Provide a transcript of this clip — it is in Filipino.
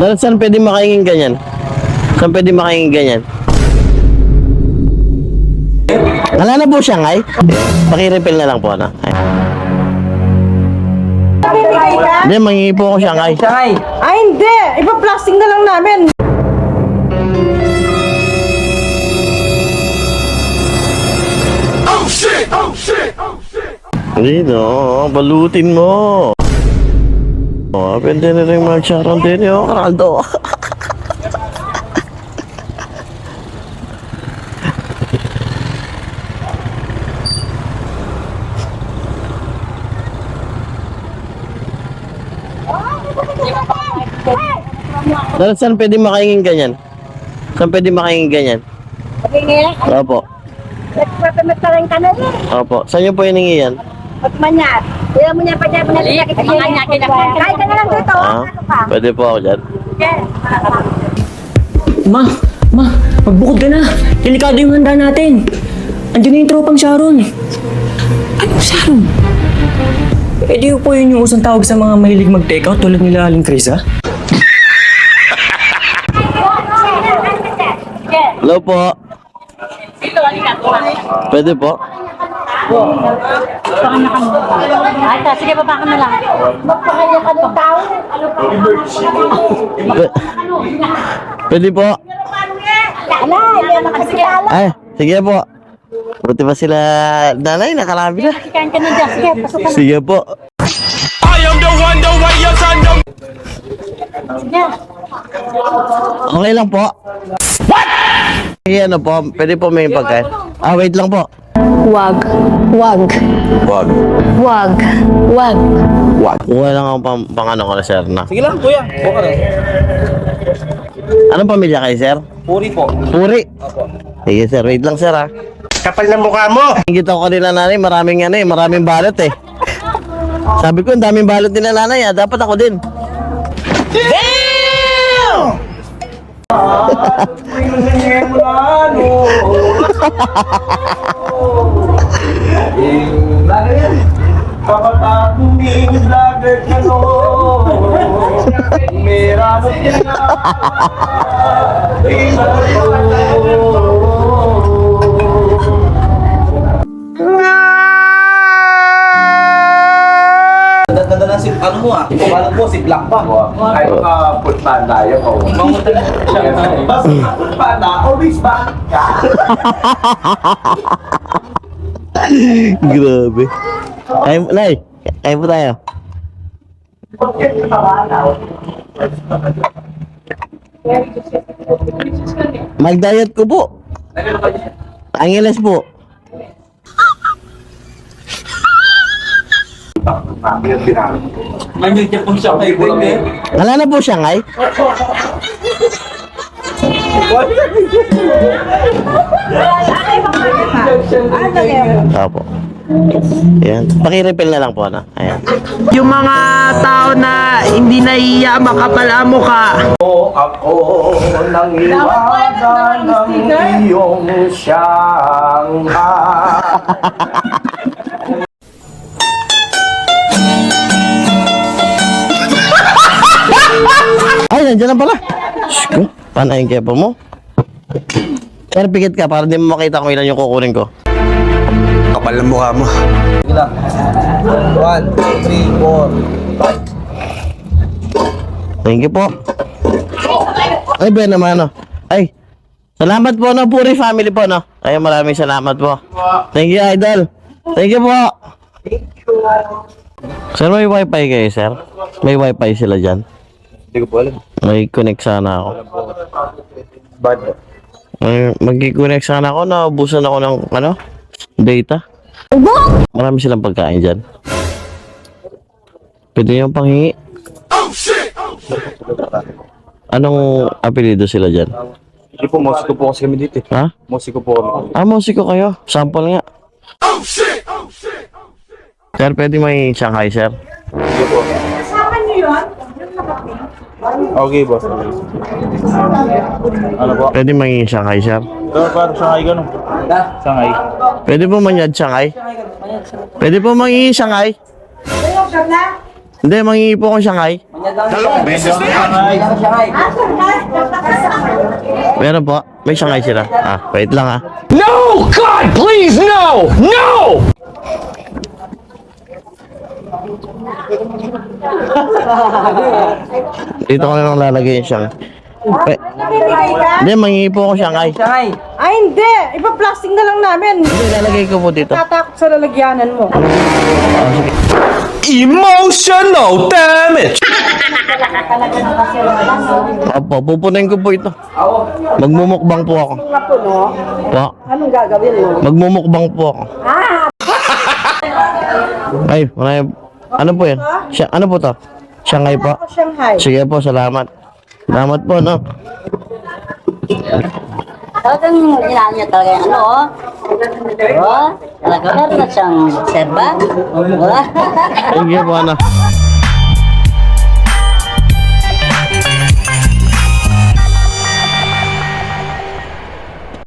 Dahil saan pwede makaingin ganyan? Saan pwede makaingin ganyan? Wala na po siyang ay? Pakirefill na lang po na. Ay. Hindi, mangingi po ako siyang ay. Sangay. Ay, hindi! Ipa-plastic na lang namin. Hindi no, balutin mo. Oh, pwede na rin mag-sharon din yun, Karaldo. Dahil saan pwede makaingin ganyan? Saan pwede makaingin ganyan? Pagingin, Opo. nagpapamatsaring ka na rin. Opo. Saan niyo po hiningi yan? Pagmanyat. Kaya mo niya pa dyan, pinaliyak kita mga niya kinakain. Kahit ka na lang dito, Ah, ano ka? pwede po ako dyan. Ma, ma, magbukod ka na. Delikado yung handa natin. Andiyan na yung tropang Sharon. Anong Sharon? Eh di po yun yung usang tawag sa mga mahilig mag-takeout tulad nila Aling Krisa. Hello po. Pwede po. Ay, ta, sige, baba ka na lang. Magpakaya ka ng tao. Pwe- Pwede po. Ala, na ala. Ay, sige po. Buti pa sila nanay, nakalabi na. Kain ka na dyan. Sige, pasok ka na. Sige po. Sige. Okay lang po. What? Sige, ano po, pwede po may pagkain. Ah, wait lang po. Wag. Wag. Wag. Wag. Wag. Wag. Kuha lang ang pang, pang ano ko na, sir, na. Sige lang, kuya. Buka rin. Anong pamilya kayo, sir? Puri po. Puri. Sige, sir. Wait lang, sir, ha. Kapal na mukha mo! Hingit ako kanila nanay, maraming ano eh, maraming balot eh. Sabi ko, ang daming balot nila nanay ah, dapat ako din. Kapataguming vlogger ka no Mera mo Ganda na si, ano mo ah, paano po si Black ba? Ay, mga food panda yun oh. Na siya. Basta food panda, always back ka Grabe. Ay, nay, kain po tayo. Mag-diet ko po. Angeles po. Manyan niya pong siya kay Bebe. Wala na po Shanghai. Opo. Ayan. Pakirefill na lang po na. Ayan. Yung mga tao na hindi naiiya makapal ang mukha. Ako nang iwanan ng iyong Shanghai Ay, nandiyan na pala. Shh, ko. Panayin kaya pa mo. Sir, pikit ka para di mo makita kung ilan yung kukunin ko. Kapal na mukha mo Sige lang. One, two, three, four, five. Thank you po. Ay, ba naman, ano? Ay, salamat po, no? Puri family po, no? Ay, maraming salamat po. Thank you, idol. Thank you po. Sir, may wifi kayo, sir? May wifi sila dyan? Hindi ko po alam May connect sana ako. Bad May, mag-connect sana ako, naubusan ako ng, ano? Data. Marami silang pagkain dyan. Pwede yung panghingi. Anong apelido sila dyan? Hindi po, musiko po kasi kami dito eh. Ha? Musiko po kami Ah, musiko kayo. Sample nga. Sir, pwede may Shanghai, sir? Okay, boss Ano po? Pwede may Shanghai, sir? Pero parang Shanghai ka no? Shanghai Pwede po manyad Shanghai? Pwede po mangingi Shanghai? Hindi, mangingi po akong Shanghai. Meron po. May Shanghai sila. Ah, wait lang ah. No! God, please, no! No! Dito ko na lang lalagay yung. Namimigay ka? Hindi, mangingi po akong Shanghai. Ay, hindi. Ipa-plastic na lang namin. Hindi, lalagay ko po dito. Tatakot sa lalagyanan mo. Ah. Emotional damage! Opo, pupunin ko po ito. Magmumukbang po ako. Po. Anong gagawin mo? Magmumukbang po ako. Ay, marami. Ano po yan? Siya, ano po to? Shanghai po. Ako Shanghai. Sige po, salamat. Salamat po, no? Talagang inaan niya talaga yung ano, oh. Oh, talaga meron na siyang serba. Thank you po, ano?